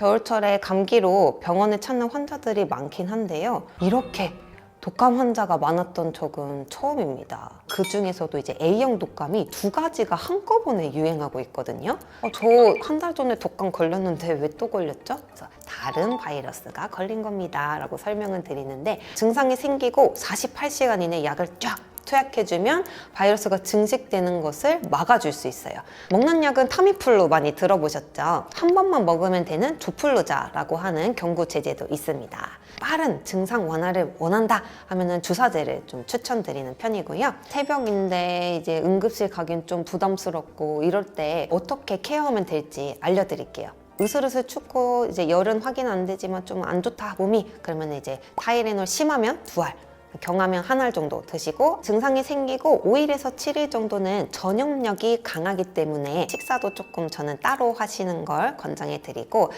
겨울철에 감기로 병원에 찾는 환자들이 많긴 한데요. 이렇게 독감 환자가 많았던 적은 처음입니다. 그 중에서도 이제 A형 독감이 두 가지가 한꺼번에 유행하고 있거든요. 어, 저한 달 전에 독감 걸렸는데 왜 또 걸렸죠? 그래서 다른 바이러스가 걸린 겁니다. 라고 설명을 드리는데 증상이 생기고 48시간 이내 약을 쫙 투약해주면 바이러스가 증식되는 것을 막아줄 수 있어요. 먹는 약은 타미플루 많이 들어보셨죠? 한 번만 먹으면 되는 조플루자라고 하는 경구 제제도 있습니다. 빠른 증상 완화를 원한다 하면은 주사제를 좀 추천드리는 편이고요. 새벽인데 이제 응급실 가긴 좀 부담스럽고 이럴 때 어떻게 케어하면 될지 알려드릴게요. 으슬으슬 춥고 이제 열은 확인 안 되지만 좀 안 좋다 몸이 그러면 이제 타이레놀 심하면 두 알 경하면 한 알 정도 드시고 증상이 생기고 5일에서 7일 정도는 전염력이 강하기 때문에 식사도 조금 저는 따로 하시는 걸 권장해 드리고